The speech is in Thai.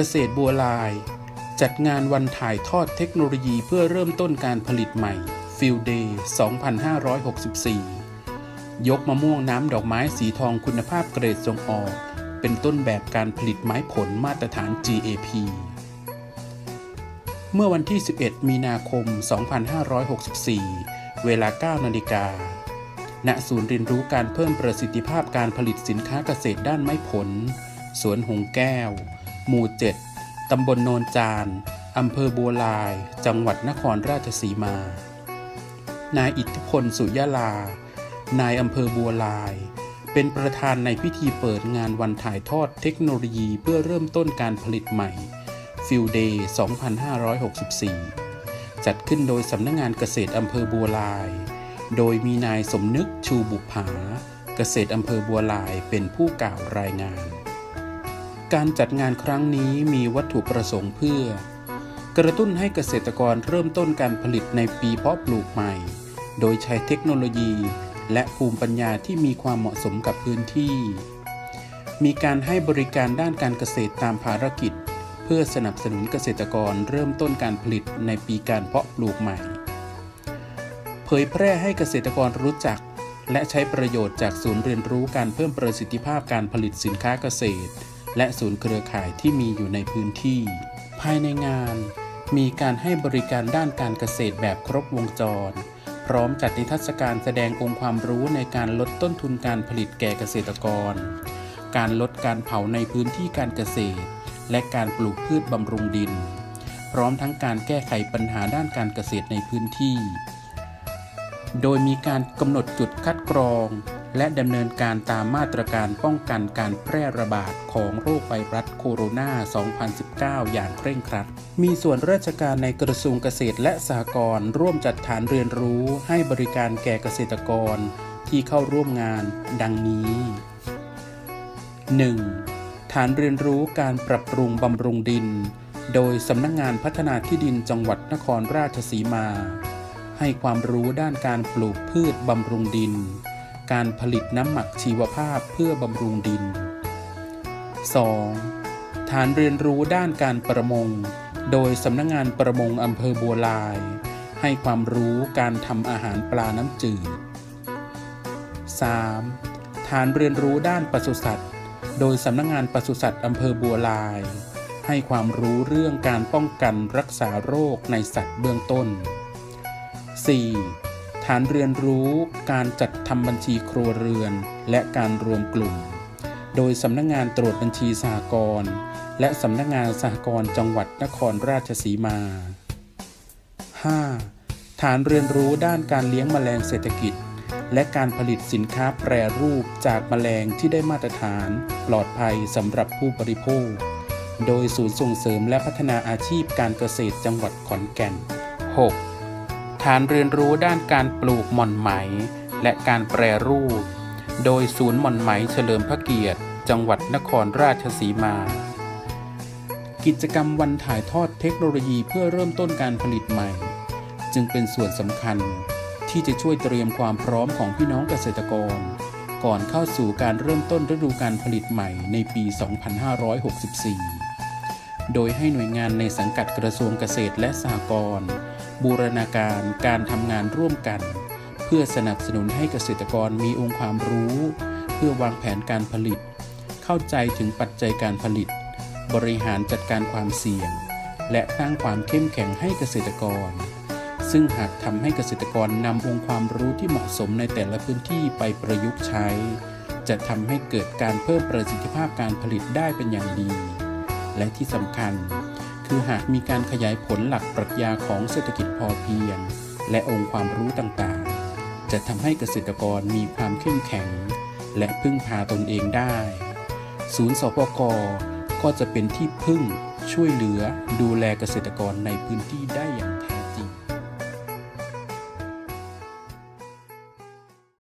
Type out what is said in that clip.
เกษตรบัวลาย จัดงานวันถ่ายทอดเทคโนโลยีเพื่อเริ่มต้นการผลิตใหม่ Field Day 2564 ยกมะม่วงน้ำดอกไม้สีทองคุณภาพเกรดส่งออก เป็นต้นแบบการผลิตไม้ผลมาตรฐาน GAP เมื่อวันที่ 11 มีนาคม 2564 เวลา 9 นาฬิกา ณ ศูนย์เรียนรู้การเพิ่มประสิทธิภาพการผลิตสินค้าเกษตรด้านไม้ผล สวนหงแก้ว หมู่ 7 ตำบลโนนจาน อำเภอบัวลาย จังหวัดนครราชสีมา นายอิทธิพลสุยาลา นายอำเภอบัวลาย เป็นประธานในพิธีเปิดงานวันถ่ายทอดเทคโนโลยีเพื่อเริ่มต้นการผลิตใหม่ฟิลเดย์2564 จัดขึ้นโดยสำนักงงานเกษตรอำเภอบัวลาย โดยมีนายสมนึกชูบุภาเกษตรอำเภอบัวลายเป็นผู้กล่าวรายงาน การจัดงานครั้งนี้มีวัตถุประสงค์เพื่อ กระตุ้นให้เกษตรกรเริ่มต้นการผลิตในปีเพาะปลูกใหม่ โดยใช้เทคโนโลยี และภูมิปัญญาที่มีความเหมาะสมกับพื้นที่ มีการให้บริการด้านการเกษตรตามภารกิจ เพื่อสนับสนุนเกษตรกรเริ่มต้นการผลิตในปีการเพาะปลูกใหม่ เผยแพร่ให้เกษตรกรรู้จัก และใช้ประโยชน์จากศูนย์เรียนรู้การเพิ่มประสิทธิภาพการผลิตสินค้าเกษตร และศูนย์เครือข่ายที่มีอยู่ในพื้นที่ ภายในงาน มีการให้บริการด้านการเกษตรแบบครบวงจร พร้อมจัดนิทรรศการแสดงองค์ความรู้ในการลดต้นทุนการผลิตแก่เกษตรกร การลดการเผาในพื้นที่การเกษตร และการปลูกพืชบำรุงดิน พร้อมทั้งการแก้ไขปัญหาด้านการเกษตรในพื้นที่ โดยมีการกำหนดจุดคัดกรอง และดำเนินการตามมาตรการป้องกันการแพร่ระบาดของโรคไวรัสโคโรนา 2019 อย่างเคร่งครัด มีส่วนราชการในกระทรวงเกษตรและสหกรณ์ร่วมจัดฐานเรียนรู้ให้บริการแก่เกษตรกรที่เข้าร่วมงานดังนี้ 1. ฐานเรียนรู้การปรับปรุงบำรุงดิน โดยสำนักงงานพัฒนาที่ดินจังหวัดนครราชสีมา ให้ความรู้ด้านการปลูกพืชบำรุงดิน การผลิตน้ำหมักชีวภาพเพื่อบำรุงดิน 2. ฐานเรียนรู้ด้านการประมง โดยสำนักงงานประมงอำเภอบัวลาย ให้ความรู้การทำอาหารปลาน้ำจืด 3. ฐานเรียนรู้ด้านปศุสัตว์ โดยสำนักงงานปศุสัตว์อำเภอบัวลาย ให้ความรู้เรื่องการป้องกันรักษาโรคในสัตว์เบื้องต้น 4. ฐานเรียนรู้การจัดทำบัญชีครัวเรือน และการรวมกลุ่ม โดยสำนักงงานตรวจบัญชีสหกรณ์และสำนักงานสหกรณ์จังหวัดนครราชสีมา 5. ฐานเรียนรู้ด้านการเลี้ยงแมลงเศรษฐกิจ และการผลิตสินค้าแปรรูปจากแมลงที่ได้มาตรฐาน ปลอดภัยสำหรับผู้บริโภค โดยศูนย์ส่งเสริมและพัฒนาอาชีพการเกษตรจังหวัดขอนแก่น 6. ฐานเรียนรู้ด้านการปลูกหม่อนไหม และการแปรรูป โดยศูนย์หม่อนไหมเฉลิมพระเกียรติ จังหวัดนครราชสีมา กิจกรรมวันถ่ายทอดเทคโนโลยีเพื่อเริ่มต้นการผลิตใหม่ จึงเป็นส่วนสำคัญที่จะช่วยเตรียมความพร้อมของพี่น้องเกษตรกร ก่อนเข้าสู่การเริ่มต้นฤดูการผลิตใหม่ในปี 2564 โดยให้หน่วยงานในสังกัดกระทรวงเกษตรและสหกรณ์ บูรณาการการทำงานร่วมกัน เพื่อสนับสนุนให้เกษตรกรมีองค์ความรู้ เพื่อวางแผนการผลิต เข้าใจถึงปัจจัยการผลิต บริหารจัดการความเสี่ยง และสร้างความเข้มแข็งให้เกษตรกร ซึ่งหากทำให้เกษตรกรนำองค์ความรู้ที่เหมาะสมในแต่ละพื้นที่ไปประยุกต์ใช้ จะทำให้เกิดการเพิ่มประสิทธิภาพการผลิตได้เป็นอย่างดี และที่สำคัญ คือหากมีการขยายผลหลักปรัชญาของเศรษฐกิจพอเพียง และองค์ความรู้ต่างๆ จะทำให้เกษตรกรมีความเข้มแข็ง และพึ่งพาตนเองได้ ศูนย์สปกก็จะเป็นที่พึ่งช่วยเหลือดูแลเกษตรกรในพื้นที่ได้อย่าง